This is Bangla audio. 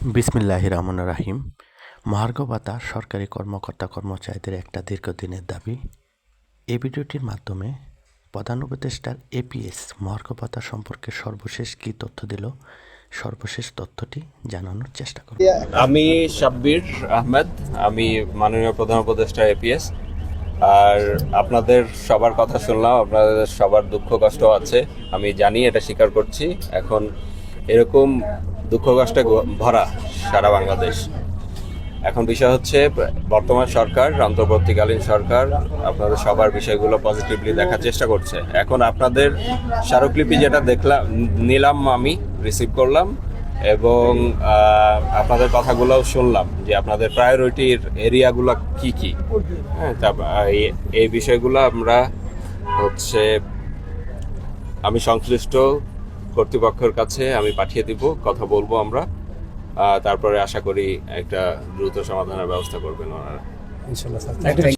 বিসমিল্লাহ রহমান রাহিম মহার্ঘ ভাতা সরকারি কর্মকর্তা কর্মচারীদের একটা দীর্ঘদিনের দাবি। এই ভিডিওটির মাধ্যমে প্রধান উপদেষ্টার এপিএস মহার্ঘ ভাতা সম্পর্কে সর্বশেষ কী তথ্য দিল, সর্বশেষ তথ্যটি জানানোর চেষ্টা করব। আমি সাব্বির আহমেদ, আমি মাননীয় প্রধান উপদেষ্টা এপিএস। আর আপনাদের সবার কথা শুনলাম, আপনাদের সবার দুঃখ কষ্ট আছে, আমি জানি, এটা স্বীকার করছি। এখন এরকম দুঃখ কষ্টে ভরা সারা বাংলাদেশ। এখন বিষয় হচ্ছে, বর্তমান সরকার, অন্তর্বর্তীকালীন সরকার আপনাদের সবার বিষয়গুলো পজিটিভলি দেখার চেষ্টা করছে। এখন আপনাদের স্মারকলিপি যেটা দেখলাম, নিলাম আমি রিসিভ করলাম এবং আপনাদের কথাগুলোও শুনলাম যে আপনাদের প্রায়োরিটির এরিয়াগুলো কি কি। হ্যাঁ এই বিষয়গুলো আমরা হচ্ছে, আমি সংশ্লিষ্ট কর্তৃপক্ষের কাছে আমি পাঠিয়ে দিব কথা বলব আমরা। আহ, তারপরে আশা করি একটা দ্রুত সমাধানের ব্যবস্থা করবেন ওনারা। ইনশাল্লাহ স্যার।